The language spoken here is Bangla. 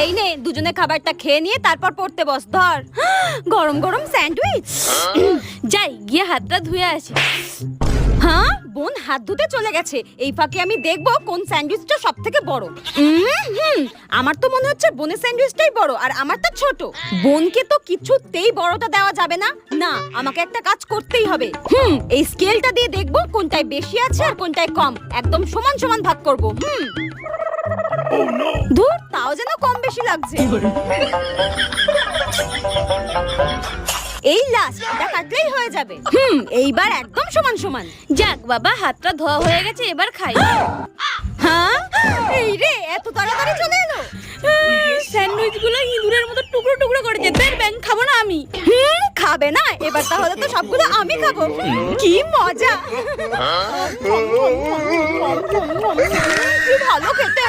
এই নে, দুজনে খাবারটা খেয়ে নিয়ে তারপর পড়তে বস, ধর। গরম গরম স্যান্ডউইচ। যাই, গিয়ে হাতটা ধুয়ে আসি। হ্যাঁ বোন হাত ধুতে চলে গেছে। এই ফাঁকে আমি দেখব কোন স্যান্ডউইচটা সব থেকে বড় হুম, আমার তো মনে হচ্ছে বোনের স্যান্ডউইচটাই বড়, আর আমারটা ছোট। বোনকে তো কিছুতেই বড়টা দেওয়া যাবে না। না, আমাকে একটা কাজ করতেই হবে। হুম, এই স্কেলটা দিয়ে দেখব কোনটায় বেশি আছে আর কোনটায় কম। একদম সমান সমান ভাগ করব, হুম। দূর তাও যেন কম লাগছে। এই লাস্ট এটা কাটলেই হয়ে যাবে। হুম এইবার একদম সমান সমান। যাক বাবা হাতটা ধোয়া হয়ে গেছে এবার খাই। হ্যাঁ? এই রে এত তাড়াতাড়ি চলে এলো। স্যান্ডউইচগুলো ইঁদুরের মতো টুকরো টুকরো করেছে দেখ ব্যাং খাব না আমি। হুম খাবে না। এবার তাহলে তো সবগুলো আমি খাব। কি মজা। কি ভালো খেতে।